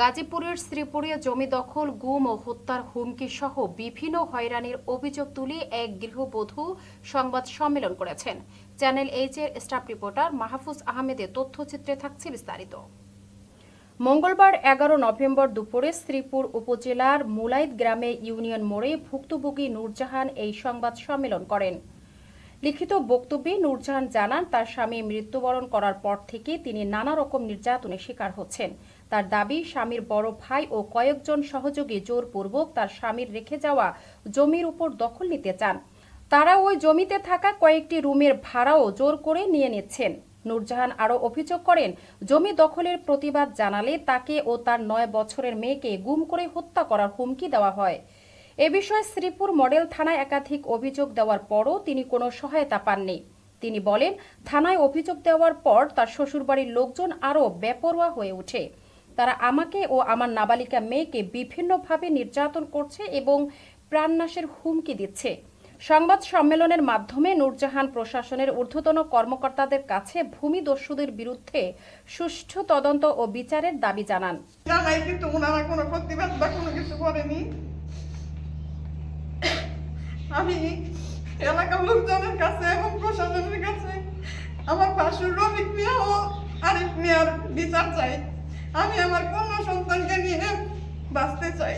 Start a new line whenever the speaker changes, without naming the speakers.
গাজীপুরের শ্রীপুরে জমি দখল, গুম ও হত্যার হুমকি সহ বিভিন্ন হয়রানির অভিযোগ তুলে এক গৃহবধূ সংবাদ সম্মেলন করেছেন। চ্যানেল এইচ এর স্টাফ রিপোর্টার মাহফুজ আহমেদের তথ্যচিত্রে থাকছে বিস্তারিত। মঙ্গলবার এগারো নভেম্বর দুপুরে শ্রীপুর উপজেলার মুলাইদ গ্রামে ইউনিয়ন মোড়ে ভুক্তভোগী নূরজাহান এই সংবাদ সম্মেলন করেন। লিখিত বক্তব্যে নূরজাহান জানান, তার স্বামী মৃত্যুবরণ করার পর থেকে তিনি নানা রকম নির্যাতনের শিকার হচ্ছেন। তার দাবি, স্বামীর বড় ভাই ও কয়েকজন সহযোগী জোরপূর্বক তার স্বামীর রেখে যাওয়া জমির উপর দখল নিতে চান। তারা ওই জমিতে থাকা কয়েকটি রুমের ভাড়াও জোর করে নিয়ে নিচ্ছেন। নূরজাহান আরও অভিযোগ করেন, জমি দখলের প্রতিবাদ জানালে তাকে ও তার নয় বছরের মেয়েকে গুম করে হত্যা করার হুমকি দেওয়া হয়। এ বিষয়ে শ্রীপুর মডেল থানায় একাধিক অভিযোগ দেওয়ার পরও তিনি কোনো সহায়তা পাননি। তিনি বলেন, থানায় অভিযোগ দেওয়ার পর তার শ্বশুরবাড়ির লোকজন আরও বেপরোয়া হয়ে ওঠে। তারা আমাকে ও আমার নাবালিকা মেয়েকে বিভিন্নভাবে নির্যাতন করছে এবং প্রাণনাশের হুমকি দিচ্ছে। সংবাদ সম্মেলনের মাধ্যমে নূরজাহান প্রশাসনের ঊর্ধ্বতন কর্মকর্তাদের কাছে ভূমি দস্যুদের বিরুদ্ধে সুষ্ঠু তদন্ত ও বিচারের দাবি জানান।
কোনো প্রতিবাদ বা কোনো কিছু করেনি। আমি এলাকার লোকজনের কাছে এবং প্রশাসনের কাছে আমার পাশুর রফিক মিয়া ও আরিফ মিয়ার বিচার চাই। আমি আমার কন্যা সন্তানকে নিয়ে বাঁচতে চাই।